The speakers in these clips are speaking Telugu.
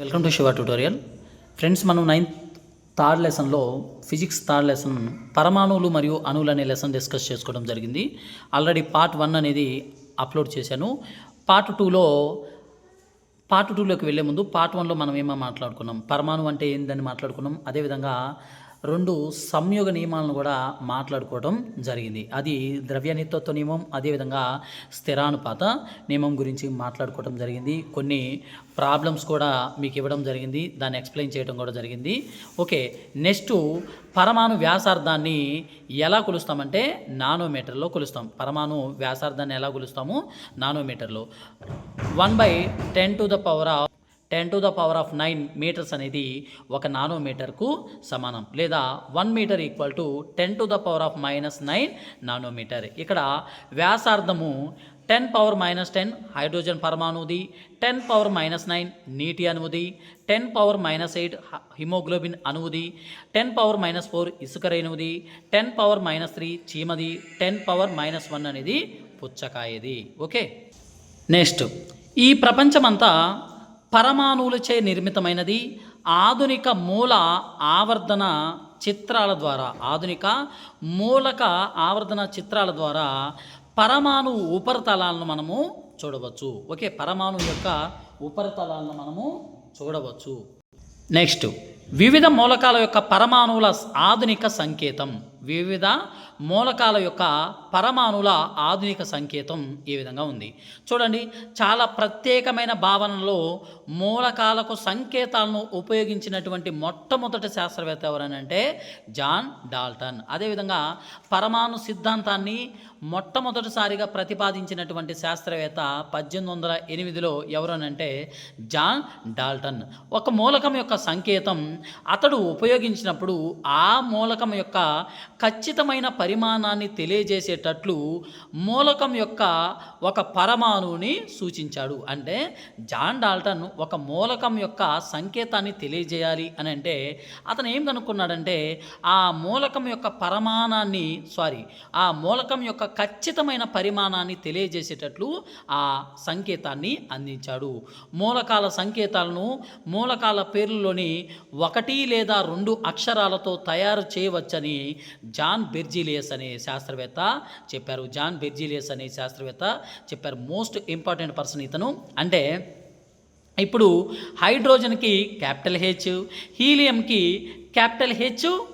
Welcome to Shiva tutorial. Friends మనం నైన్త్ థర్డ్ లెసన్లో ఫిజిక్స్ థర్డ్ లెసన్ పరమాణువులు మరియు అణువులు అనే లెసన్ డిస్కస్ చేసుకోవడం జరిగింది. ఆల్రెడీ పార్ట్ వన్ అనేది అప్లోడ్ చేశాను. పార్ట్ టూలో పార్ట్ టూలోకి వెళ్ళే ముందు పార్ట్ వన్లో మనం ఏమో మాట్లాడుకున్నాం? పరమాణు అంటే ఏందని మాట్లాడుకున్నాం. అదేవిధంగా రెండు సంయోగ నియమాలను కూడా మాట్లాడుకోవడం జరిగింది. అది ద్రవ్య నిత్యత్వ నియమం అదేవిధంగా స్థిరానుపాత నియమం గురించి మాట్లాడుకోవడం జరిగింది. కొన్ని ప్రాబ్లమ్స్ కూడా మీకు ఇవ్వడం జరిగింది. దాన్ని ఎక్స్ప్లెయిన్ చేయడం కూడా జరిగింది. ఓకే నెక్స్ట్ పరమాణు వ్యాసార్థాన్ని ఎలా కొలుస్తామంటే నానోమీటర్లో కొలుస్తాం. పరమాణు వ్యాసార్థాన్ని ఎలా కొలుస్తాము? నానోమీటర్లో. One by ten to the power of ten to the power of nine metres అనేది ఒక నానోమీటర్కు సమానం లేదా one metre equal to ten to the power of minus nine nanometre. ఇక్కడ వ్యాసార్థము ten power minus ten hydrogen పరమాణుది ten power minus nine నీటి అణువుది ten power minus eight haemoglobin అణువుది ten power minus four ఇసుక రేణువుది టెన్ పవర్ మైనస్ త్రీ చీమది టెన్ పవర్ మైనస్ వన్ అనేది పుచ్చకాయది. ఓకే? నెక్స్ట్ ఈ ప్రపంచమంతా పరమాణువులచే నిర్మితమైనది. ఆధునిక మూల ఆవర్ధన చిత్రాల ద్వారా ఆధునిక మూలక ఆవర్ధన చిత్రాల ద్వారా పరమాణు ఉపరితలాలను మనము చూడవచ్చు. ఓకే పరమాణు యొక్క ఉపరితలాలను మనము చూడవచ్చు. నెక్స్ట్ వివిధ మూలకాల యొక్క పరమాణువుల ఆధునిక సంకేతం. వివిధ మూలకాల యొక్క పరమాణుల ఆధునిక సంకేతం ఈ విధంగా ఉంది. చూడండి చాలా ప్రత్యేకమైన భావనలో మూలకాలకు సంకేతాలను ఉపయోగించినటువంటి మొట్టమొదటి శాస్త్రవేత్త ఎవరనంటే జాన్ డాల్టన్. అదేవిధంగా పరమాణు సిద్ధాంతాన్ని మొట్టమొదటిసారిగా ప్రతిపాదించినటువంటి శాస్త్రవేత్త పద్దెనిమిది వందల ఎనిమిదిలో ఎవరనంటే జాన్ డాల్టన్. ఒక మూలకం యొక్క సంకేతం అతడు ఉపయోగించినప్పుడు ఆ మూలకం యొక్క ఖచ్చితమైన పరిమాణాన్ని తెలియజేసేటట్లు మూలకం యొక్క ఒక పరమాణువుని సూచించాడు. అంటే జాన్ డాల్టన్ ఒక మూలకం యొక్క సంకేతాన్ని తెలియజేయాలి అని అంటే అతను ఏం కనుక్కున్నాడంటే ఆ మూలకం యొక్క పరమాణాన్ని సారీ ఆ మూలకం యొక్క ఖచ్చితమైన పరిమాణాన్ని తెలియజేసేటట్లు ఆ సంకేతాన్ని అందించాడు. మూలకాల సంకేతాలను మూలకాల పేర్లలోని ఒకటి లేదా రెండు అక్షరాలతో తయారు చేయవచ్చని జాన్ బెర్జిలియస్ అనే శాస్త్రవేత్త చెప్పారు. జాన్ బెర్జిలియస్ అనే శాస్త్రవేత్త చెప్పారు. మోస్ట్ ఇంపార్టెంట్ పర్సన్ ఇతను. అంటే ఇప్పుడు హైడ్రోజన్కి capital H హీలియంకి capital H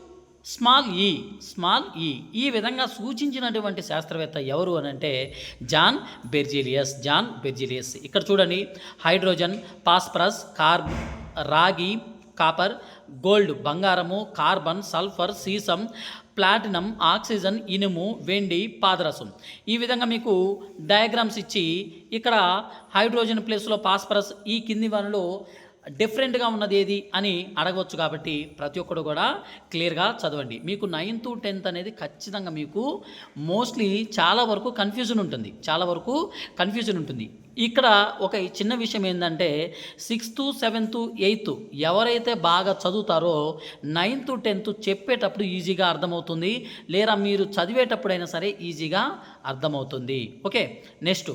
small E small E. ఈ విధంగా సూచించినటువంటి శాస్త్రవేత్త ఎవరు అని అంటే జాన్ బెర్జిలియస్. John Berzelius. ఇక్కడ చూడండి. హైడ్రోజన్ పాస్పరస్ కార్బ్ రాగి కాపర్ గోల్డ్ బంగారము కార్బన్ సల్ఫర్ సీసం ప్లాటినం ఆక్సిజన్ ఇనుము వెండి పాదరసం. ఈ విధంగా మీకు డయాగ్రామ్స్ ఇచ్చి ఇక్కడ హైడ్రోజన్ ప్లేస్లో పాస్పరస్ ఈ కింది వనలో డిఫరెంట్గా ఉన్నది ఏది అని అడగవచ్చు కాబట్టి ప్రతి ఒక్కరు కూడా క్లియర్గా చదవండి. మీకు నైన్త్ టెన్త్ అనేది ఖచ్చితంగా మీకు మోస్ట్లీ చాలా వరకు కన్ఫ్యూజన్ ఉంటుంది. చాలా వరకు కన్ఫ్యూజన్ ఉంటుంది. ఇక్కడ ఒక చిన్న విషయం ఏంటంటే సిక్స్త్ సెవెంత్ ఎయిత్ ఎవరైతే బాగా చదువుతారో నైన్త్ టెన్త్ చెప్పేటప్పుడు ఈజీగా అర్థమవుతుంది. లేదా మీరు చదివేటప్పుడైనా సరే ఈజీగా అర్థమవుతుంది. ఓకే? నెక్స్ట్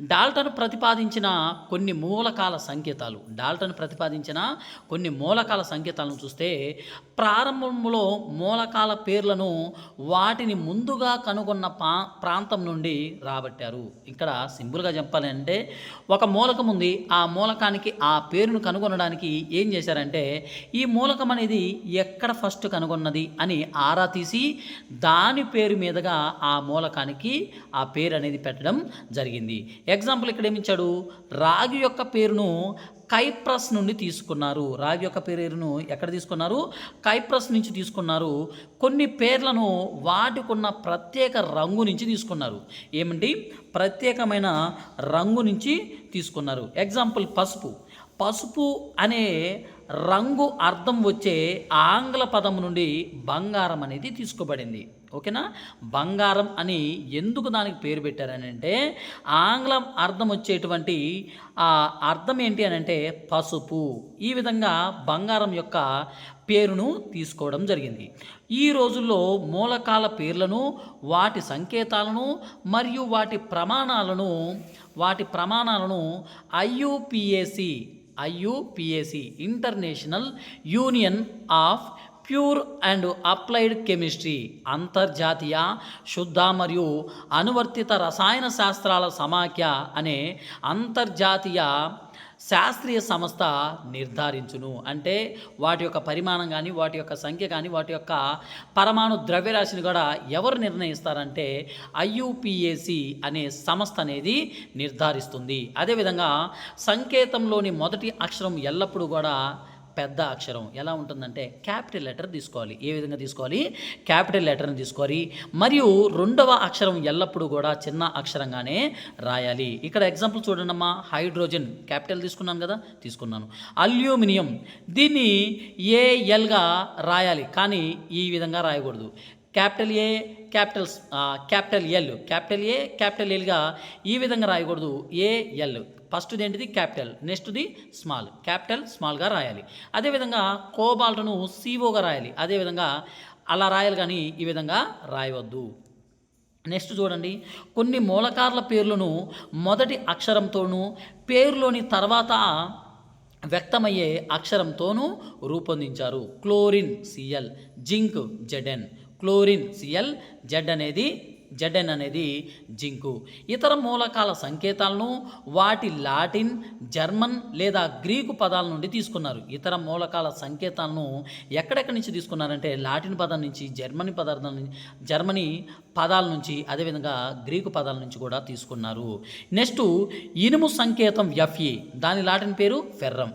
డాల్టన్ ప్రతిపాదించిన కొన్ని మూలకాల సంకేతాలు డాల్టన్ ప్రతిపాదించిన కొన్ని మూలకాల సంకేతాలను చూస్తే ప్రారంభంలో మూలకాల పేర్లను వాటిని ముందుగా కనుగొన్న పా ప్రాంతం నుండి రాబట్టారు. ఇక్కడ సింపుల్గా చెప్పాలంటే ఒక మూలకం ఉంది. ఆ మూలకానికి ఆ పేరును కనుగొనడానికి ఏం చేశారంటే ఈ మూలకం అనేది ఎక్కడ ఫస్ట్ కనుగొన్నది అని ఆరా తీసి దాని పేరు మీదుగా ఆ మూలకానికి ఆ పేరు అనేది పెట్టడం జరిగింది. ఎగ్జాంపుల్ ఇక్కడ ఏమిచ్చాడు రాగి యొక్క పేరును కైప్రస్ నుండి తీసుకున్నారు. రాగి యొక్క పేరును ఎక్కడ తీసుకున్నారు? కైప్రస్ నుంచి తీసుకున్నారు. కొన్ని పేర్లను వాటికున్న ప్రత్యేక రంగు నుంచి తీసుకున్నారు. ఏమండి? ప్రత్యేకమైన రంగు నుంచి తీసుకున్నారు. ఎగ్జాంపుల్ పసుపు. పసుపు అనే రంగు అర్థం వచ్చే ఆంగ్ల పదం నుండి బంగారం అనేది తీసుకోబడింది. ఓకేనా? బంగారం అని ఎందుకు దానికి పేరు పెట్టారని అంటే ఆంగ్లం అర్థం వచ్చేటువంటి ఆ అర్థం ఏంటి అని అంటే పసుపు. ఈ విధంగా బంగారం యొక్క పేరును తీసుకోవడం జరిగింది. ఈ రోజుల్లో మూలకాల పేర్లను వాటి సంకేతాలను మరియు వాటి ప్రమాణాలను వాటి ప్రమాణాలను IUPAC IUPAC international union of pure and applied chemistry అంతర్జాతీయ శుద్ధ మరియు అనువర్తిత రసాయన శాస్త్రాల సమాఖ్య అనే అంతర్జాతీయ శాస్త్రీయ సంస్థ నిర్ధారించును. అంటే వాటి యొక్క పరిమాణం కానీ వాటి యొక్క సంఖ్య కానీ వాటి యొక్క పరమాణు ద్రవ్యరాశిని కూడా ఎవరు నిర్ణయిస్తారంటే ఐయుపిఏసి అనే సంస్థ అనేది నిర్ధారిస్తుంది. అదేవిధంగా సంకేతంలోని మొదటి అక్షరం ఎల్లప్పుడూ కూడా పెద్ద అక్షరం. ఎలా ఉంటుందంటే క్యాపిటల్ లెటర్ తీసుకోవాలి. ఏ విధంగా తీసుకోవాలి? క్యాపిటల్ లెటర్ని తీసుకోవాలి. మరియు రెండవ అక్షరం ఎల్లప్పుడూ కూడా చిన్న అక్షరంగానే రాయాలి. ఇక్కడ ఎగ్జాంపుల్ చూడండి అమ్మా. హైడ్రోజన్. క్యాపిటల్ తీసుకున్నాను కదా? తీసుకున్నాను. అల్యూమినియం. దీన్ని ఏఎల్గా రాయాలి. కానీ ఈ విధంగా రాయకూడదు. Capital A capital capital L capital A capital ఎల్గా ఈ విధంగా రాయకూడదు. ఏఎల్ ఫస్ట్ది ఏంటిది? క్యాపిటల్. నెక్స్ట్ది స్మాల్. క్యాపిటల్ స్మాల్గా రాయాలి. అదేవిధంగా కోబాల్ట్ను సిఓగా రాయాలి. అదేవిధంగా అలా రాయాలి కానీ ఈ విధంగా రాయవద్దు. నెక్స్ట్ చూడండి. కొన్ని మూలకార్ల పేర్లను మొదటి అక్షరంతోనూ పేరులోని తర్వాత వ్యక్తమయ్యే అక్షరంతోనూ రూపొందించారు. Chlorine Cl zinc Zn chlorine Cl Z అనేది జెడెన్ అనేది జింకు. ఇతర మూలకాల సంకేతాలను వాటి లాటిన్ జర్మన్ లేదా గ్రీకు పదాల నుండి తీసుకున్నారు. ఇతర మూలకాల సంకేతాలను ఎక్కడెక్కడి నుంచి తీసుకున్నారంటే లాటిన్ పదం నుంచి జర్మనీ పదార్థం నుంచి జర్మనీ పదాల నుంచి అదేవిధంగా గ్రీకు పదాల నుంచి కూడా తీసుకున్నారు. నెక్స్ట్ ఇనుము సంకేతం ఎఫ్ఈ. దాని లాటిన్ పేరు ఫెర్రం.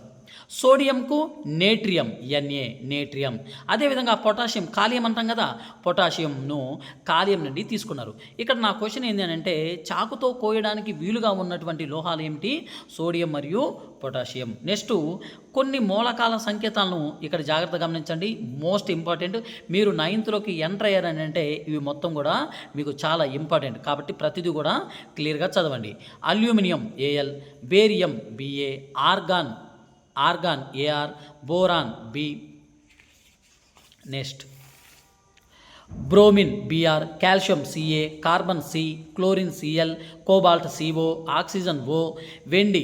సోడియంకు నేట్రియం ఎన్ఏ నేట్రియం. అదేవిధంగా పొటాషియం కాలియం అంటాం కదా పొటాషియంను కాలియం నుండి తీసుకున్నారు. ఇక్కడ నా క్వశ్చన్ ఏంటి అంటే చాకుతో కోయడానికి వీలుగా ఉన్నటువంటి లోహాలు ఏమిటి? సోడియం మరియు పొటాషియం. నెక్స్ట్ కొన్ని మూలకాల సంకేతాలను ఇక్కడ జాగ్రత్తగా గమనించండి. మోస్ట్ ఇంపార్టెంట్ మీరు నైన్త్లోకి ఎంటర్ అయ్యారని అంటే ఇవి మొత్తం కూడా మీకు చాలా ఇంపార్టెంట్ కాబట్టి ప్రతిదీ కూడా క్లియర్గా చదవండి. Aluminium Al barium Ba argon argon Ar boron B next bromine Br calcium Ca carbon C chlorine Cl cobalt Co oxygen O వెండి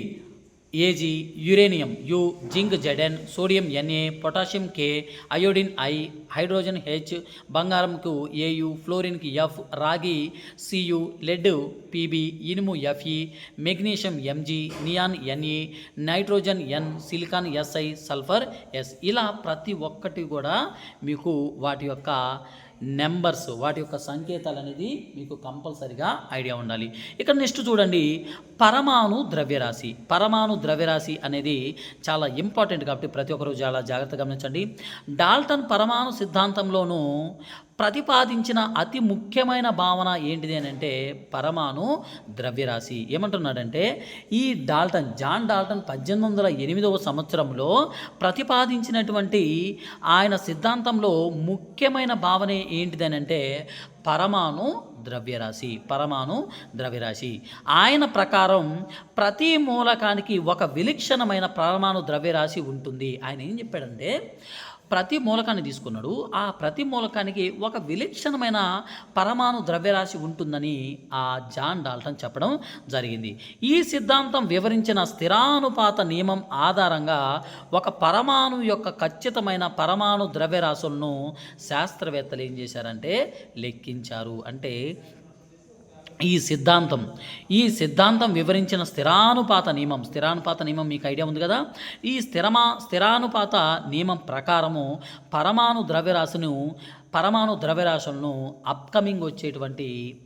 Ag uranium U zinc Zn sodium Na potassium K iodine I hydrogen H బంగారంకు ఏయు ఫ్లోరిన్కి ఎఫ్ రాగి సియు లెడ్ పీబీ ఇనుము Fe magnesium Mg neon Ne nitrogen N silicon Si sulphur S. ఇలా ప్రతి ఒక్కటి కూడా మీకు వాటి యొక్క నెంబర్స్ వాటి యొక్క సంకేతాలు అనేది మీకు కంపల్సరిగా ఐడియా ఉండాలి. ఇక్కడ నెక్స్ట్ చూడండి పరమాణు ద్రవ్యరాశి. పరమాణు ద్రవ్యరాశి అనేది చాలా ఇంపార్టెంట్ కాబట్టి ప్రతి ఒక్కరూ చాలా జాగ్రత్తగా గమనించండి. డాల్టన్ పరమాణు సిద్ధాంతంలోనూ ప్రతిపాదించిన అతి ముఖ్యమైన భావన ఏంటిది అని అంటే పరమాణు ద్రవ్యరాశి. ఏమంటున్నాడంటే ఈ డాల్టన్ జాన్ డాల్టన్ పద్దెనిమిది వందల ఎనిమిదవ సంవత్సరంలో ప్రతిపాదించినటువంటి ఆయన సిద్ధాంతంలో ముఖ్యమైన భావన ఏంటిదని అంటే పరమాణు ద్రవ్యరాశి పరమాణు ద్రవ్యరాశి. ఆయన ప్రకారం ప్రతి మూలకానికి ఒక విలక్షణమైన పరమాణు ద్రవ్యరాశి ఉంటుంది. ఆయన ఏం చెప్పాడంటే ప్రతి మూలకాన్ని తీసుకున్నాడు. ఆ ప్రతి మూలకానికి ఒక విలక్షణమైన పరమాణు ద్రవ్యరాశి ఉంటుందని ఆ జాన్ డాల్టన్ చెప్పడం జరిగింది. ఈ సిద్ధాంతం వివరించిన స్థిరానుపాత నియమం ఆధారంగా ఒక పరమాణు యొక్క ఖచ్చితమైన పరమాణు ద్రవ్యరాశులను శాస్త్రవేత్తలు ఏం చేశారంటే లెక్కించారు. అంటే ఈ సిద్ధాంతం ఈ సిద్ధాంతం వివరించిన స్థిరానుపాత నియమం. స్థిరానుపాత నియమం మీకు ఐడియా ఉంది కదా? ఈ స్థిరమా స్థిరానుపాత నియమం ప్రకారము పరమాణు ద్రవ్యరాశిను పరమాణు ద్రవ్యరాశులను అప్కమింగ్ వచ్చేటువంటి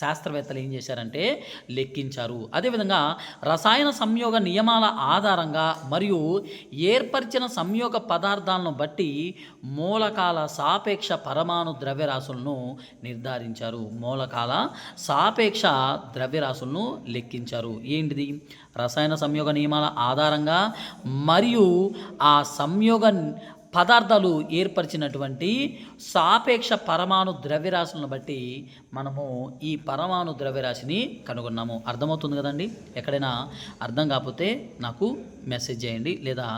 శాస్త్రవేత్తలు ఏం చేశారంటే లెక్కించారు. అదేవిధంగా రసాయన సంయోగ నియమాల ఆధారంగా మరియు ఏర్పరిచిన సంయోగ పదార్థాలను బట్టి మూలకాల సాపేక్ష పరమాణు ద్రవ్యరాశులను నిర్ధారించారు. మూలకాల సాపేక్ష ద్రవ్యరాశులను లెక్కించారు. ఏంటిది? రసాయన సంయోగ నియమాల ఆధారంగా మరియు ఆ సంయోగ పదార్థాలు ఏర్పరిచినటువంటి సాపేక్ష పరమాణు ద్రవ్యరాశులను బట్టి మనము ఈ పరమాణు ద్రవ్యరాశిని కనుగొన్నాము. అర్థమవుతుంది కదండి? ఎక్కడైనా అర్థం కాకపోతే నాకు మెసేజ్ చేయండి లేదా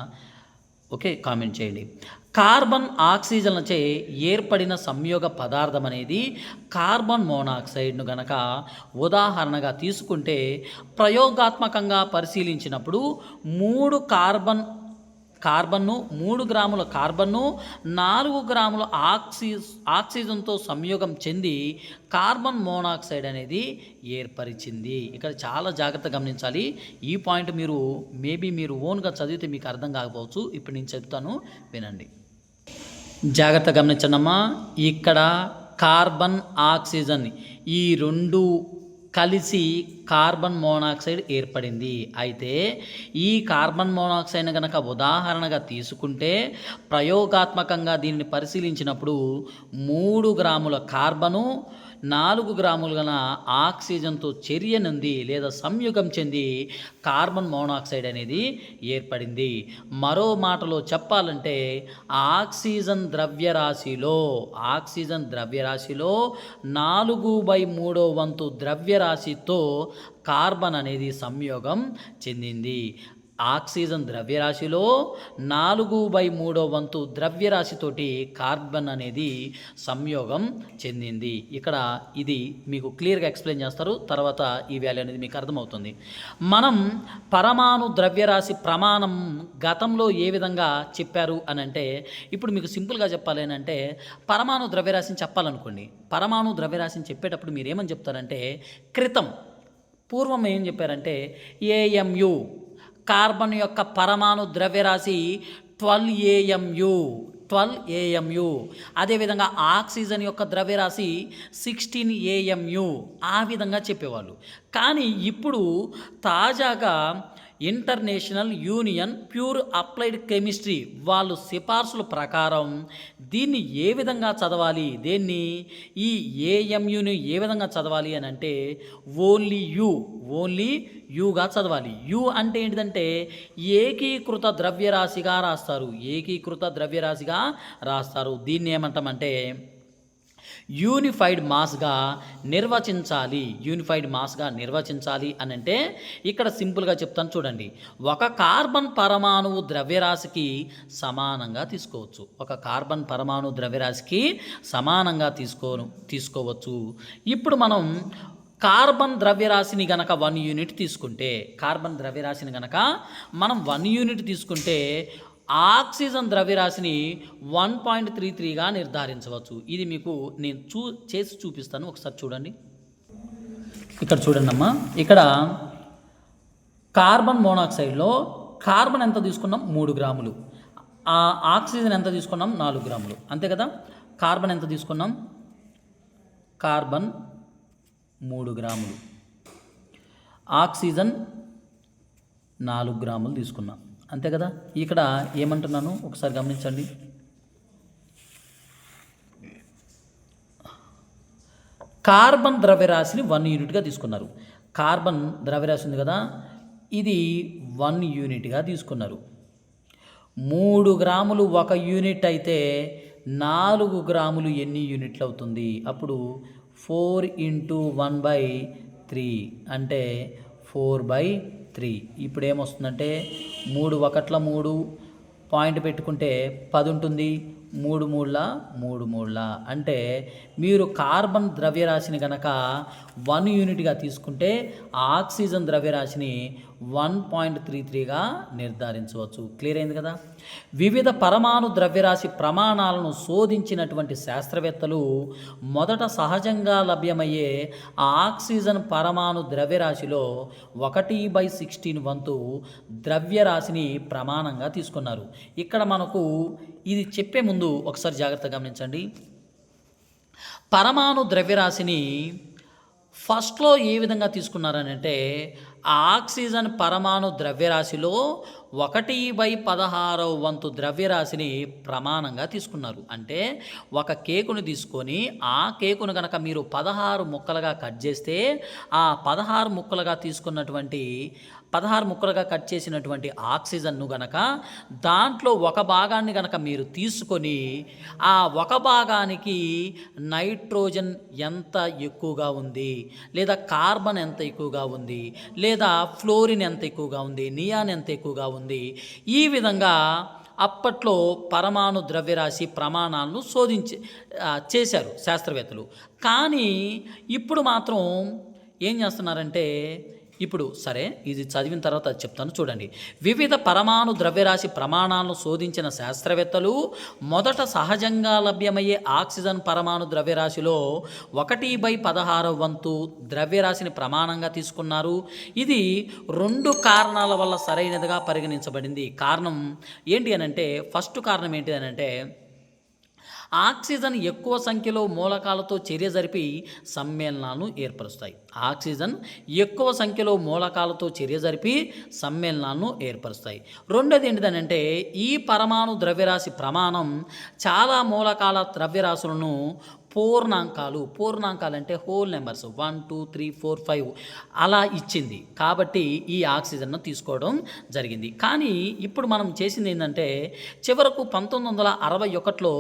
ఓకే కామెంట్ చేయండి. కార్బన్ ఆక్సిజన్లచే ఏర్పడిన సంయోగ పదార్థం అనేది కార్బన్ మోనాక్సైడ్ను గనక ఉదాహరణగా తీసుకుంటే ప్రయోగాత్మకంగా పరిశీలించినప్పుడు మూడు కార్బన్ కార్బన్ను మూడు గ్రాముల కార్బన్ను నాలుగు గ్రాముల ఆక్సి ఆక్సిజన్తో సంయోగం చెంది కార్బన్ మోనాక్సైడ్ అనేది ఏర్పరిచింది. ఇక్కడ చాలా జాగ్రత్త గమనించాలి. ఈ పాయింట్ మీరు మేబీ మీరు ఓన్గా చదివితే మీకు అర్థం కాకపోవచ్చు. ఇప్పుడు నేను చెప్తాను వినండి. జాగ్రత్త గమనించండమ్మా ఇక్కడ కార్బన్ ఆక్సిజన్ ఈ రెండు కలిసి కార్బన్ మోనాక్సైడ్ ఏర్పడింది. అయితే ఈ కార్బన్ మోనాక్సైడ్ కనుక ఉదాహరణగా తీసుకుంటే ప్రయోగాత్మకంగా దీనిని పరిశీలించినప్పుడు మూడు గ్రాముల కార్బను నాలుగు గ్రాములు గల ఆక్సిజన్తో చర్య నుండి లేదా సంయుగం చెంది కార్బన్ మోనాక్సైడ్ అనేది ఏర్పడింది. మరో మాటలో చెప్పాలంటే ఆక్సిజన్ ద్రవ్యరాశిలో ఆక్సిజన్ ద్రవ్యరాశిలో నాలుగు బై మూడో వంతు ద్రవ్యరాశితో కార్బన్ అనేది సంయోగం చెందింది. ఆక్సిజన్ ద్రవ్యరాశిలో నాలుగు బై మూడో వంతు ద్రవ్యరాశితోటి కార్బన్ అనేది సంయోగం చెందింది. ఇక్కడ ఇది మీకు క్లియర్గా ఎక్స్ప్లెయిన్ చేస్తారు తర్వాత ఈ వాల్యూ అనేది మీకు అర్థమవుతుంది. మనం పరమాణు ద్రవ్యరాశి ప్రమాణం గతంలో ఏ విధంగా చెప్పారు అని అంటే ఇప్పుడు మీకు సింపుల్గా చెప్పాలి అని అంటే పరమాణు ద్రవ్యరాశిని చెప్పాలనుకోండి. పరమాణు ద్రవ్యరాశిని చెప్పేటప్పుడు మీరు ఏమని చెప్తారంటే క్రితం. పూర్వం ఏం చెప్పారంటే ఏఎంయు. కార్బన్ యొక్క పరమాణు ద్రవ్యరాశి ట్వెల్వ్ ఏఎంయు ట్వెల్వ్ ఏఎంయు. అదేవిధంగా ఆక్సిజన్ యొక్క ద్రవ్యరాశి సిక్స్టీన్ ఏఎంయు. ఆ విధంగా చెప్పేవాళ్ళు. కానీ ఇప్పుడు తాజాగా international union pure applied chemistry వాళ్ళు సిఫార్సుల ప్రకారం దీన్ని ఏ విధంగా చదవాలి? దేన్ని? ఈ ఏఎంయుని ఏ విధంగా చదవాలి అని అంటే ఓన్లీ యూ ఓన్లీ యూగా చదవాలి. యు అంటే ఏంటిదంటే ఏకీకృత ద్రవ్యరాశిగా రాస్తారు. ఏకీకృత ద్రవ్యరాశిగా రాస్తారు. దీన్ని ఏమంటామంటే యూనిఫైడ్ మాస్గా నిర్వచించాలి. యూనిఫైడ్ మాస్గా నిర్వచించాలి అని అంటే ఇక్కడ సింపుల్గా చెప్తాను చూడండి. ఒక కార్బన్ పరమాణువు ద్రవ్యరాశికి సమానంగా తీసుకోవచ్చు. ఒక కార్బన్ పరమాణు ద్రవ్యరాశికి సమానంగా తీసుకో తీసుకోవచ్చు. ఇప్పుడు మనం కార్బన్ ద్రవ్యరాశిని గనక వన్ యూనిట్ తీసుకుంటే కార్బన్ ద్రవ్యరాశిని గనక మనం వన్ యూనిట్ తీసుకుంటే ఆక్సిజన్ ద్రవ్యరాశిని వన్ పాయింట్ త్రీ త్రీగా నిర్ధారించవచ్చు. ఇది మీకు నేను చూ చేసి చూపిస్తాను. ఒకసారి చూడండి. ఇక్కడ చూడండి అమ్మా ఇక్కడ కార్బన్ మోనాక్సైడ్లో కార్బన్ ఎంత తీసుకున్నాం? మూడు గ్రాములు. ఆక్సిజన్ ఎంత తీసుకున్నాం? నాలుగు గ్రాములు. అంతే కదా? కార్బన్ ఎంత తీసుకున్నాం? కార్బన్ మూడు గ్రాములు. ఆక్సిజన్ నాలుగు గ్రాములు తీసుకున్నాం. అంతే కదా? ఇక్కడ ఏమంటున్నాను? ఒకసారి గమనించండి. కార్బన్ ద్రవ్యరాశిని వన్ యూనిట్గా తీసుకున్నారు. కార్బన్ ద్రవ్యరాశి ఉంది కదా? ఇది వన్ యూనిట్గా తీసుకున్నారు. మూడు గ్రాములు ఒక యూనిట్ అయితే నాలుగు గ్రాములు ఎన్ని యూనిట్లు అవుతుంది? అప్పుడు four into one by three అంటే ఫోర్ బై త్రీ. ఇప్పుడు ఏమొస్తుందంటే మూడు ఒకట్ల మూడు పాయింట్ పెట్టుకుంటే పది ఉంటుంది మూడు మూడుల మూడు మూడుల. అంటే మీరు కార్బన్ ద్రవ్యరాశిని కనుక వన్ యూనిట్గా తీసుకుంటే ఆక్సిజన్ ద్రవ్యరాశిని వన్ పాయింట్ త్రీ త్రీగా నిర్ధారించవచ్చు. క్లియర్ అయింది కదా? వివిధ పరమాణు ద్రవ్యరాశి ప్రమాణాలను శోధించినటువంటి శాస్త్రవేత్తలు మొదట సహజంగా లభ్యమయ్యే ఆక్సిజన్ పరమాణు ద్రవ్యరాశిలో ఒకటి బై సిక్స్టీన్ వంతు ద్రవ్యరాశిని ప్రమాణంగా తీసుకున్నారు. ఇక్కడ మనకు ఇది చెప్పే ముందు ఒకసారి జాగ్రత్తగా గమనించండి. పరమాణు ద్రవ్యరాశిని ఫస్ట్లో ఏ విధంగా తీసుకున్నారని అంటే ఆక్సిజన్ పరమాణు ద్రవ్యరాశిలో ఒకటి బై పదహారవ వంతు ద్రవ్యరాశిని ప్రమాణంగా తీసుకున్నారు. అంటే ఒక కేకును తీసుకొని ఆ కేకును కనుక మీరు పదహారు ముక్కలుగా కట్ చేస్తే ఆ పదహారు ముక్కలుగా తీసుకున్నటువంటి పదహారు ముక్కలుగా కట్ చేసినటువంటి ఆక్సిజన్ను గనక దాంట్లో ఒక భాగాన్ని గనక మీరు తీసుకొని ఆ ఒక భాగానికి నైట్రోజన్ ఎంత ఎక్కువగా ఉంది లేదా కార్బన్ ఎంత ఎక్కువగా ఉంది లేదా ఫ్లోరిన్ ఎంత ఎక్కువగా ఉంది నియాన్ ఎంత ఎక్కువగా ఉంది ఈ విధంగా అప్పట్లో పరమాణు ద్రవ్యరాశి ప్రమాణాలను శోధించే చేశారు శాస్త్రవేత్తలు. కానీ ఇప్పుడు మాత్రం ఏం చేస్తున్నారంటే ఇప్పుడు సరే ఇది చదివిన తర్వాత చెప్తాను. చూడండి. వివిధ పరమాణు ద్రవ్యరాశి ప్రమాణాలను శోధించిన శాస్త్రవేత్తలు మొదట సహజంగా లభ్యమయ్యే ఆక్సిజన్ పరమాణు ద్రవ్యరాశిలో ఒకటి బై పదహారు వంతు ద్రవ్యరాశిని ప్రమాణంగా తీసుకున్నారు. ఇది రెండు కారణాల వల్ల సరైనదిగా పరిగణించబడింది. కారణం ఏంటి అని అంటే ఫస్ట్ కారణం ఏంటి అనంటే ఆక్సిజన్ ఎక్కువ సంఖ్యలో మూలకాలతో చర్య జరిపి సమ్మేళనాలను ఏర్పరుస్తాయి. ఆక్సిజన్ ఎక్కువ సంఖ్యలో మూలకాలతో చర్య జరిపి సమ్మేళనాలను ఏర్పరుస్తాయి. రెండోది ఏంటిదనంటే ఈ పరమాణు ద్రవ్యరాశి ప్రమాణం చాలా మూలకాల ద్రవ్యరాశులను పూర్ణాంకాలు. పూర్ణాంకాలు అంటే whole numbers. One two three four five అలా ఇచ్చింది. కాబట్టి ఈ ఆక్సిజన్ను తీసుకోవడం జరిగింది. కానీ ఇప్పుడు మనం చేసింది ఏంటంటే చివరకు పంతొమ్మిది వందల అరవై ఒకటిలో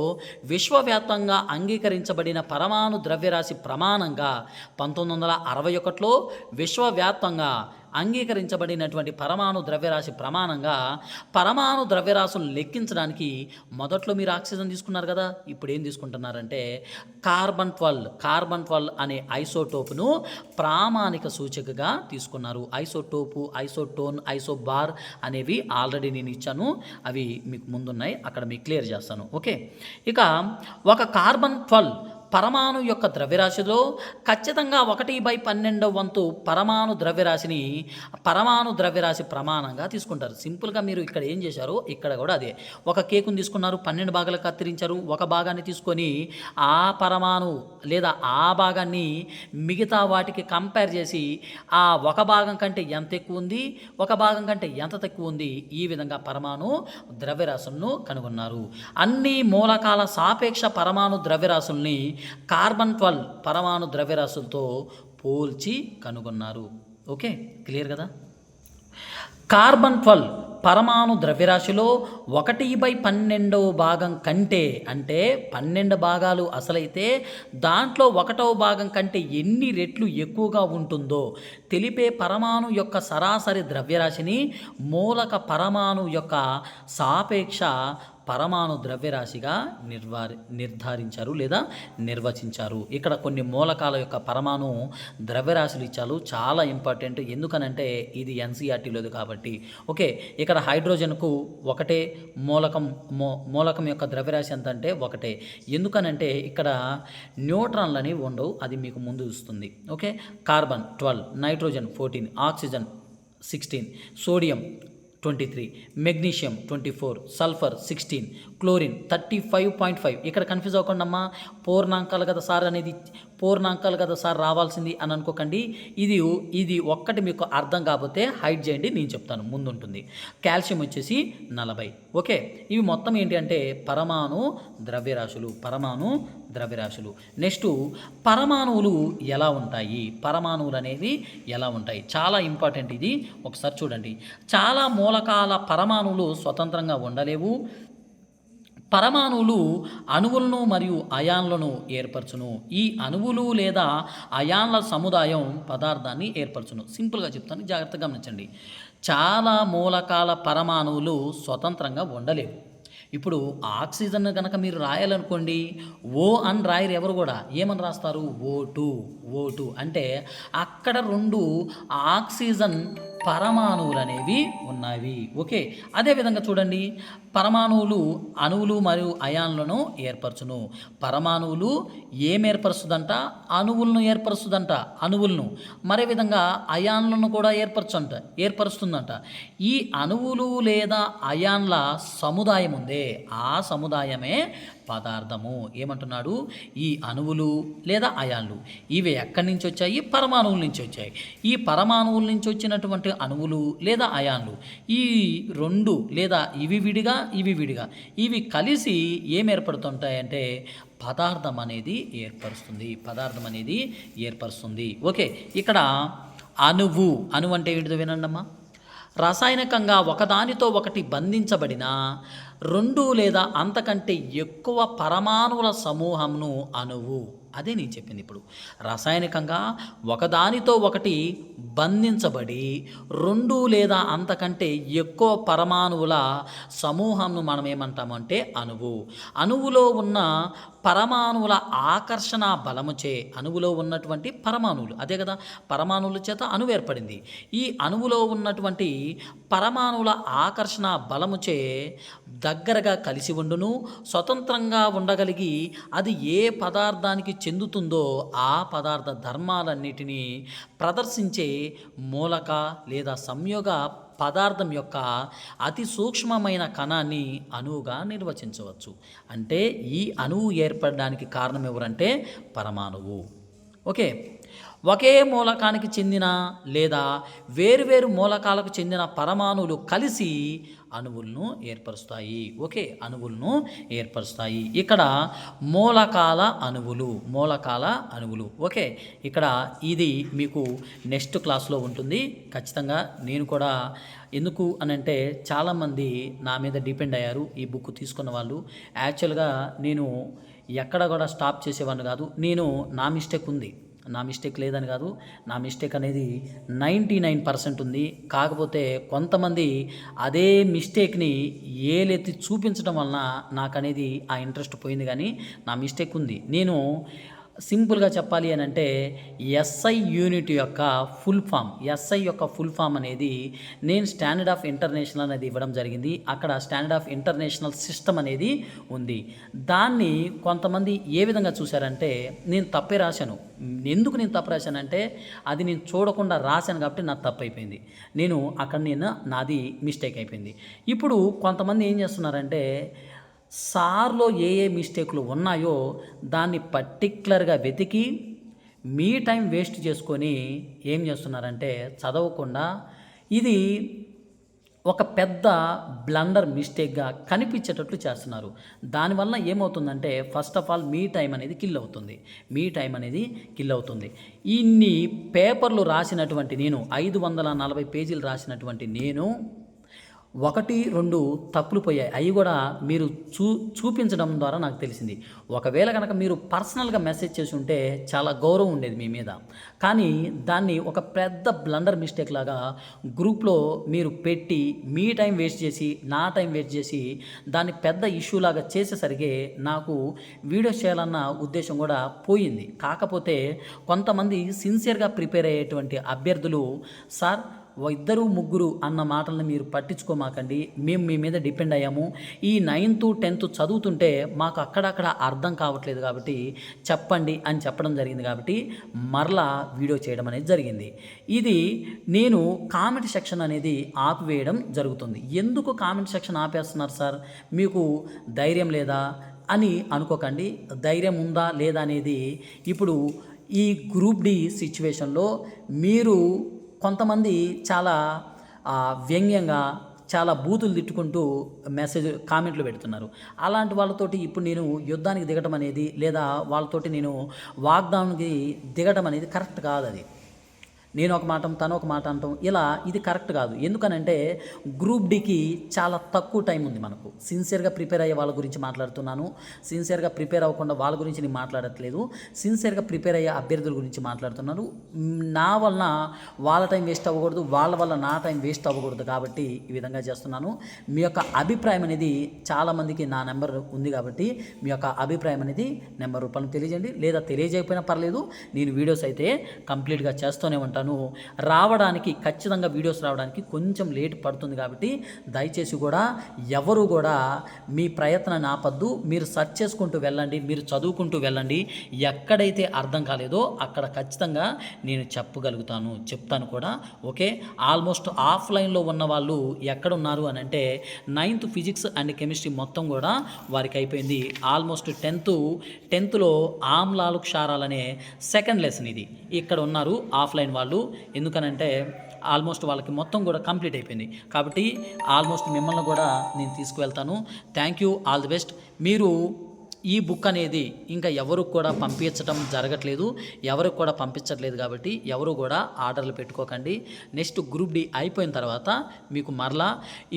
విశ్వవ్యాప్తంగా అంగీకరించబడిన పరమాణు ద్రవ్యరాశి ప్రమాణంగా పంతొమ్మిది వందల అరవై ఒకటిలో విశ్వవ్యాప్తంగా అంగీకరించబడినటువంటి పరమాణు ద్రవ్యరాశి ప్రమాణంగా పరమాణు ద్రవ్యరాశులను లెక్కించడానికి మొదట్లో మీరు ఆక్సిజన్ తీసుకున్నారు కదా ఇప్పుడు ఏం తీసుకుంటున్నారంటే కార్బన్ ట్వెల్వ్. కార్బన్ ట్వెల్వ్ అనే ఐసోటోప్ను ప్రామాణిక సూచికగా తీసుకున్నారు. ఐసోటోపు ఐసోటోన్ ఐసోబార్ అనేవి ఆల్రెడీ నేను ఇచ్చాను. అవి మీకు ముందున్నాయి. అక్కడ మీకు క్లియర్ చేస్తాను. ఓకే? ఇక ఒక కార్బన్ ట్వెల్వ్ పరమాణు యొక్క ద్రవ్యరాశిలో ఖచ్చితంగా ఒకటి బై పన్నెండవ వంతు పరమాణు ద్రవ్యరాశిని పరమాణు ద్రవ్యరాశి ప్రమాణంగా తీసుకుంటారు. సింపుల్గా మీరు ఇక్కడ ఏం చేశారు ఇక్కడ కూడా అదే. ఒక కేకును తీసుకున్నారు పన్నెండు భాగాలు కత్తిరించారు ఒక భాగాన్ని తీసుకొని ఆ పరమాణు లేదా ఆ భాగాన్ని మిగతా వాటికి కంపేర్ చేసి ఆ ఒక భాగం కంటే ఎంత ఎక్కువ ఉంది ఒక భాగం కంటే ఎంత తక్కువ ఉంది ఈ విధంగా పరమాణు ద్రవ్యరాశులను కనుగొన్నారు. అన్ని మూలకాల సాపేక్ష పరమాణు ద్రవ్యరాశుల్ని కార్బన్ ట్వెల్వ్ పరమాణు ద్రవ్యరాశులతో పోల్చి కనుగొన్నారు. ఓకే? క్లియర్ కదా? కార్బన్ ట్వెల్వ్ పరమాణు ద్రవ్యరాశిలో ఒకటి బై పన్నెండవ భాగం కంటే అంటే పన్నెండు భాగాలు అసలైతే దాంట్లో ఒకటవ భాగం కంటే ఎన్ని రెట్లు ఎక్కువగా ఉంటుందో తెలిపే పరమాణు యొక్క సరాసరి ద్రవ్యరాశిని మూలక పరమాణు యొక్క సాపేక్ష పరమాణు ద్రవ్యరాశిగా నిర్వారి నిర్ధారించారు లేదా నిర్వచించారు. ఇక్కడ కొన్ని మూలకాల యొక్క పరమాణు ద్రవ్యరాశులు ఇచ్చారు. చాలా ఇంపార్టెంట్. ఎందుకనంటే ఇది ఎన్సీఆర్టీలోది కాబట్టి. ఓకే ఇక్కడ హైడ్రోజన్కు ఒకటే మూలకం మూ మూలకం యొక్క ద్రవ్యరాశి ఎంత అంటే ఒకటే. ఎందుకనంటే ఇక్కడ న్యూట్రాన్లని ఉండవు అది మీకు ముందు ఇస్తుంది okay carbon twelve nitrogen fourteen oxygen sixteen sodium twenty three magnesium twenty four sulphur sixteen chlorine thirty five point five. ఇక్కడ కన్ఫ్యూజ్ అవ్వకుండా అమ్మా పూర్ణాంకాలు కదా సార్ అనేది పూర్ణాంకాలు కదా సార్ రావాల్సింది అని అనుకోకండి. ఇది ఇది ఒక్కటి మీకు అర్థం కాకపోతే హైడ్ చేయండి నేను చెప్తాను ముందుంటుంది. కాల్షియం వచ్చేసి నలభై. ఓకే ఇవి మొత్తం ఏంటి అంటే పరమాణు ద్రవ్యరాశులు పరమాణు ద్రవ్యరాశులు. నెక్స్ట్ పరమాణువులు ఎలా ఉంటాయి? పరమాణువులు అనేవి ఎలా ఉంటాయి? చాలా ఇంపార్టెంట్ ఇది ఒకసారి చూడండి. చాలా మూలకాల పరమాణువులు స్వతంత్రంగా ఉండలేవు పరమాణువులు అణువులను మరియు అయాన్లను ఏర్పరచును. ఈ అణువులు లేదా అయాన్ల సముదాయం పదార్థాన్ని ఏర్పరచును. సింపుల్గా చెప్తాను. జాగ్రత్తగా గమనించండి. చాలా మూలకాల పరమాణువులు స్వతంత్రంగా ఉండలేవు. ఇప్పుడు ఆక్సిజన్ కనుక మీరు రాయాలనుకోండి ఓ అని రాయరు ఎవరు కూడా. ఏమని రాస్తారు? ఓ టూ. ఓ టూ అంటే అక్కడ రెండు ఆక్సిజన్ పరమాణువులు అనేవి ఉన్నవి. ఓకే? అదేవిధంగా చూడండి. పరమాణువులు అణువులు మరియు అయాన్లను ఏర్పరచును. పరమాణువులు ఏం ఏర్పరుస్తుందంట? అణువులను ఏర్పరుస్తుందంట. అణువులను. మరే విధంగా అయాన్లను కూడా ఏర్పరచంట ఏర్పరుస్తుందంట. ఈ అణువులు లేదా అయాన్ల సముదాయం ఉందే ఆ సముదాయమే పదార్థము. ఏమంటున్నాడు? ఈ అణువులు లేదా అయాన్లు ఇవి ఎక్కడి నుంచి వచ్చాయి? పరమాణువుల నుంచి వచ్చాయి. ఈ పరమాణువుల నుంచి వచ్చినటువంటి అణువులు లేదా అయాన్లు ఈ రెండు లేదా ఇవి విడిగా ఇవి విడిగా ఇవి కలిసి ఏం ఏర్పడుతుంటాయంటే పదార్థం అనేది ఏర్పరుస్తుంది. పదార్థం అనేది ఏర్పరుస్తుంది. ఓకే ఇక్కడ అణువు అణువు అంటే ఏంటిదో వినండి అమ్మా రసాయనికంగా ఒకదానితో ఒకటి బంధించబడిన రెండు లేదా అంతకంటే ఎక్కువ పరమాణువుల సమూహంను అణువు అదే నేను చెప్పింది ఇప్పుడు. రసాయనికంగా ఒకదానితో ఒకటి బంధించబడి రెండు లేదా అంతకంటే ఎక్కువ పరమాణువుల సమూహంను మనం ఏమంటామంటే అణువు అణువులో ఉన్న పరమాణువుల ఆకర్షణ బలముచే అణువులో ఉన్నటువంటి పరమాణువులు. అదే కదా పరమాణువుల చేత అణువు ఏర్పడింది. ఈ అణువులో ఉన్నటువంటి పరమాణువుల ఆకర్షణ బలముచే దగ్గరగా కలిసి ఉండును స్వతంత్రంగా ఉండగలిగి అది ఏ పదార్థానికి చెందుతుందో ఆ పదార్థ ధర్మాలన్నిటినీ ప్రదర్శించే మూలక లేదా సంయోగ పదార్థం యొక్క అతి సూక్ష్మమైన కణాన్ని అణువుగా నిర్వచించవచ్చు. అంటే ఈ అణువు ఏర్పడడానికి కారణం ఎవరంటే పరమాణువు. ఓకే. ఒకే మూలకానికి చెందిన లేదా వేరువేరు మూలకాలకు చెందిన పరమాణువులు కలిసి అణువులను ఏర్పరుస్తాయి. ఓకే అణువులను ఏర్పరుస్తాయి. ఇక్కడ మూలకాల అణువులు మూలకాల అణువులు. ఓకే ఇక్కడ ఇది మీకు నెక్స్ట్ క్లాస్లో ఉంటుంది. ఖచ్చితంగా నేను కూడా ఎందుకు అని అంటే చాలామంది నా మీద డిపెండ్ అయ్యారు ఈ బుక్ తీసుకున్న వాళ్ళు. యాక్చువల్గా నేను ఎక్కడ కూడా స్టాప్ చేసేవాడిని కాదు. నేను నా మిస్టేక్ ఉంది. నా మిస్టేక్ లేదని కాదు. నా మిస్టేక్ అనేది నైంటీ నైన్ పర్సెంట్ ఉంది. కాకపోతే కొంతమంది అదే మిస్టేక్ని ఏలెత్తి చూపించడం వలన నాకు అనేది ఆ ఇంట్రెస్ట్ పోయింది కానీ నా మిస్టేక్ ఉంది. నేను సింపుల్గా చెప్పాలి అని అంటే ఎస్ఐ యూనిట్ యొక్క ఫుల్ ఫామ్ ఎస్ఐ యొక్క ఫుల్ ఫామ్ అనేది నేను స్టాండర్డ్ ఆఫ్ ఇంటర్నేషనల్ అనేది ఇవ్వడం జరిగింది. అక్కడ స్టాండర్డ్ ఆఫ్ ఇంటర్నేషనల్ సిస్టమ్ అనేది ఉంది. దాన్ని కొంతమంది ఏ విధంగా చూశారంటే నేను తప్పే రాశాను. ఎందుకు నేను తప్పు రాశానంటే అది నేను చూడకుండా రాశాను కాబట్టి నా తప్పు అయిపోయింది. నేను అక్కడ నేను నాది మిస్టేక్ అయిపోయింది. ఇప్పుడు కొంతమంది ఏం చేస్తున్నారంటే సార్లో ఏ ఏ మిస్టేక్లు ఉన్నాయో దాన్ని పర్టిక్యులర్గా వెతికి మీ టైం వేస్ట్ చేసుకొని ఏం చేస్తున్నారంటే చదవకుండా ఇది ఒక పెద్ద బ్లండర్ మిస్టేక్గా కనిపించేటట్లు చేస్తున్నారు. దానివల్ల ఏమవుతుందంటే ఫస్ట్ ఆఫ్ ఆల్ మీ టైం అనేది కిల్ అవుతుంది. మీ టైం అనేది కిల్ అవుతుంది. ఇన్ని పేపర్లు రాసినటువంటి నేను ఐదు వందల నలభై పేజీలు రాసినటువంటి నేను ఒకటి రెండు తప్పులు పోయాయి. అవి కూడా మీరు చూ చూపించడం ద్వారా నాకు తెలిసింది. ఒకవేళ కనుక మీరు పర్సనల్గా మెసేజ్ చేసి ఉంటే చాలా గౌరవం ఉండేది మీ మీద. కానీ దాన్ని ఒక పెద్ద బ్లండర్ మిస్టేక్ లాగా గ్రూప్లో మీరు పెట్టి మీ టైం వేస్ట్ చేసి నా టైం వేస్ట్ చేసి దాన్ని పెద్ద ఇష్యూ లాగా చేసేసరికి నాకు వీడియో చేయాలన్న ఉద్దేశం కూడా పోయింది. కాకపోతే కొంతమంది సిన్సియర్గా ప్రిపేర్ అయ్యేటువంటి అభ్యర్థులు సార్ ఇద్దరు ముగ్గురు అన్న మాటలను మీరు పట్టించుకోమాకండి. మేము మీ మీద డిపెండ్ అయ్యాము. ఈ నైన్త్ టెన్త్ చదువుతుంటే మాకు అక్కడక్కడ అర్థం కావట్లేదు కాబట్టి చెప్పండి అని చెప్పడం జరిగింది కాబట్టి మరలా వీడియో చేయడం అనేది జరిగింది. ఇది నేను కామెంట్ సెక్షన్ అనేది ఆపివేయడం జరుగుతుంది. ఎందుకు కామెంట్ సెక్షన్ ఆపేస్తున్నారు సార్? మీకు ధైర్యం లేదా? అని అనుకోకండి. ధైర్యం ఉందా లేదా అనేది ఇప్పుడు ఈ గ్రూప్ డి సిచ్యువేషన్లో మీరు కొంతమంది చాలా వ్యంగ్యంగా చాలా బూతులు తిట్టుకుంటూ మెసేజ్ కామెంట్లు పెడుతున్నారు. అలాంటి వాళ్ళతోటి ఇప్పుడు నేను యుద్ధానికి దిగటం అనేది లేదా వాళ్ళతోటి నేను వాగ్దానానికి దిగటం అనేది కరెక్ట్ కాదు అది. నేను ఒక మాట తను ఒక మాట అంటాం. ఇలా ఇది కరెక్ట్ కాదు. ఎందుకనంటే గ్రూప్ డికి చాలా తక్కువ టైం ఉంది మనకు. సిన్సియర్గా ప్రిపేర్ అయ్యే వాళ్ళ గురించి మాట్లాడుతున్నాను. సిన్సియర్గా ప్రిపేర్ అవ్వకుండా వాళ్ళ గురించి నేను మాట్లాడట్లేదు. సిన్సియర్గా ప్రిపేర్ అయ్యే అభ్యర్థుల గురించి మాట్లాడుతున్నాను. నా వలన వాళ్ళ టైం వేస్ట్ అవ్వకూడదు వాళ్ళ వల్ల నా టైం వేస్ట్ అవ్వకూడదు కాబట్టి ఈ విధంగా చేస్తున్నాను. మీ యొక్క అభిప్రాయం అనేది చాలామందికి నా నెంబర్ ఉంది కాబట్టి మీ యొక్క అభిప్రాయం అనేది నెంబర్ రూపాయలు తెలియజేయండి. లేదా తెలియజేయకపోయినా పర్లేదు నేను వీడియోస్ అయితే కంప్లీట్గా చేస్తూనే ఉంటాను. రావడానికి ఖచ్చితంగా వీడియోస్ రావడానికి కొంచెం లేట్ పడుతుంది కాబట్టి దయచేసి కూడా ఎవరు కూడా మీ ప్రయత్నాన్ని ఆపద్దు. మీరు సెర్చ్ చేసుకుంటూ వెళ్ళండి మీరు చదువుకుంటూ వెళ్ళండి. ఎక్కడైతే అర్థం కాలేదో అక్కడ ఖచ్చితంగా నేను చెప్పగలుగుతాను చెప్తాను కూడా. ఓకే? ఆల్మోస్ట్ ఆఫ్లైన్లో ఉన్న వాళ్ళు ఎక్కడ ఉన్నారు అని అంటే నైన్త్ ఫిజిక్స్ అండ్ కెమిస్ట్రీ మొత్తం కూడా వారికి అయిపోయింది. ఆల్మోస్ట్ టెన్త్ టెన్త్లో ఆమ్లాలు క్షారాలనే సెకండ్ లెసన్ ఇది. ఇక్కడ ఉన్నారు ఆఫ్లైన్ వాళ్ళు. ఎందుకనంటే ఆల్మోస్ట్ వాళ్ళకి మొత్తం కూడా కంప్లీట్ అయిపోయింది. కాబట్టి ఆల్మోస్ట్ మిమ్మల్ని కూడా నేను తీసుకువెళ్తాను. Thank you. All the best. మీరు ఈ బుక్ అనేది ఇంకా ఎవరు కూడా పంపించడం జరగట్లేదు ఎవరు కూడా పంపించట్లేదు కాబట్టి ఎవరు కూడా ఆర్డర్లు పెట్టుకోకండి. నెక్స్ట్ గ్రూప్ డి అయిపోయిన తర్వాత మీకు మరలా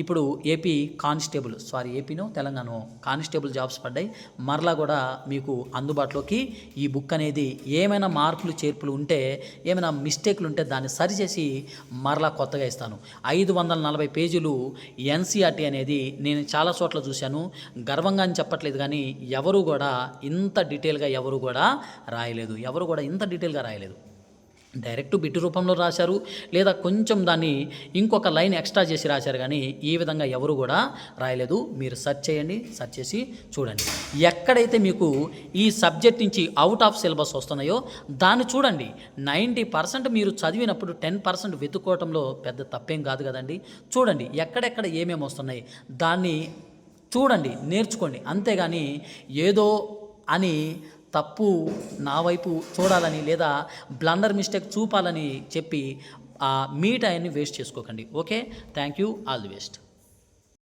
ఇప్పుడు ఏపీ కానిస్టేబుల్ సారీ ఏపీనో తెలంగాణ కానిస్టేబుల్ జాబ్స్ పడ్డాయి. మరలా కూడా మీకు అందుబాటులోకి ఈ బుక్ అనేది ఏమైనా మార్పులు చేర్పులు ఉంటే ఏమైనా మిస్టేక్లు ఉంటే దాన్ని సరిచేసి మరలా కొత్తగా ఇస్తాను. ఐదు వందల నలభై పేజీలు ఎన్సీఆర్టీ అనేది నేను చాలా చోట్ల చూశాను. గర్వంగా అని చెప్పట్లేదు కానీ ఎవరు ఎవరు కూడా ఇంత డీటెయిల్గా ఎవరు కూడా రాయలేదు. ఎవరు కూడా ఇంత డీటెయిల్గా రాయలేదు. డైరెక్ట్ బిట్టు రూపంలో రాశారు. లేదా కొంచెం దాన్ని ఇంకొక లైన్ ఎక్స్ట్రా చేసి రాశారు కానీ ఈ విధంగా ఎవరు కూడా రాయలేదు. మీరు సెర్చ్ చేయండి సెర్చ్ చేసి చూడండి. ఎక్కడైతే మీకు ఈ సబ్జెక్ట్ నుంచి అవుట్ ఆఫ్ సిలబస్ వస్తున్నాయో దాన్ని చూడండి. నైంటీ పర్సెంట్ మీరు చదివినప్పుడు టెన్ పర్సెంట్ వెతుక్కోవటంలో పెద్ద తప్పేం కాదు కదండి. చూడండి ఎక్కడెక్కడ ఏమేమి వస్తున్నాయి. దాన్ని చూడండి నేర్చుకోండి. అంతేగాని ఏదో అని తప్పు నా వైపు చూడాలని లేదా బ్లండర్ మిస్టేక్ చూపాలని చెప్పి ఆ మీ టైంని వేస్ట్ చేసుకోకండి. Okay? Thank you. All the best.